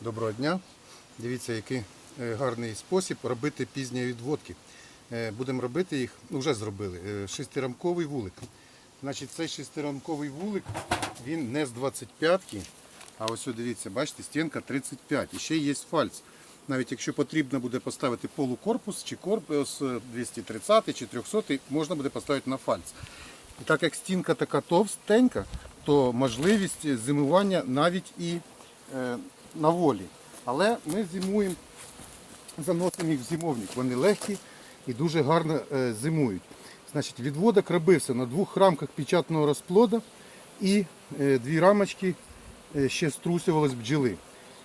Доброго дня. Дивіться, який е, гарний спосіб робити пізні відводки. Е, Будемо робити їх, ну, вже зробили, е, шестирамковий вулик. Значить, цей шестирамковий вулик, він не з 25-ки, а ось дивіться, бачите, стінка 35. І ще є фальц. Навіть якщо потрібно буде поставити полукорпус чи корпус е, 230 чи 300, можна буде поставити на фальц. І так як стінка така товстенька, то можливість зимування навіть і на волі. Але ми зимуємо, заносимо їх в зимовник. Вони легкі і дуже гарно е, зимують. Значить, відводок робився на двох рамках печатного розплода і е, дві рамочки е, ще струсювались бджоли.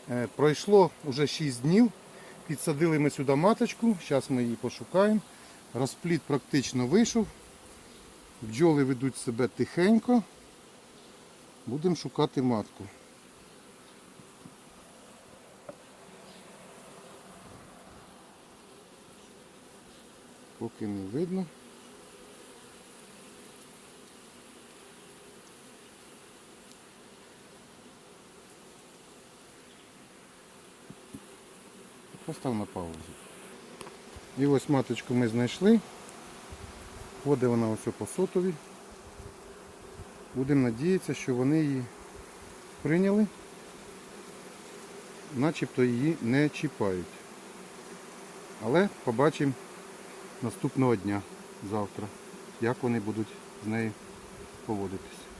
Е, пройшло вже 6 днів. Підсадили ми сюди маточку, зараз ми її пошукаємо. Розплід практично вийшов. Бджоли ведуть себе тихенько. Будемо шукати матку. Поки не видно. Постав на паузу. І ось маточку ми знайшли. Ходить вона ось по сотові. Будемо надіятися, що вони її прийняли, начебто її не чіпають. Але побачимо наступного дня, завтра, як вони будуть з нею поводитись.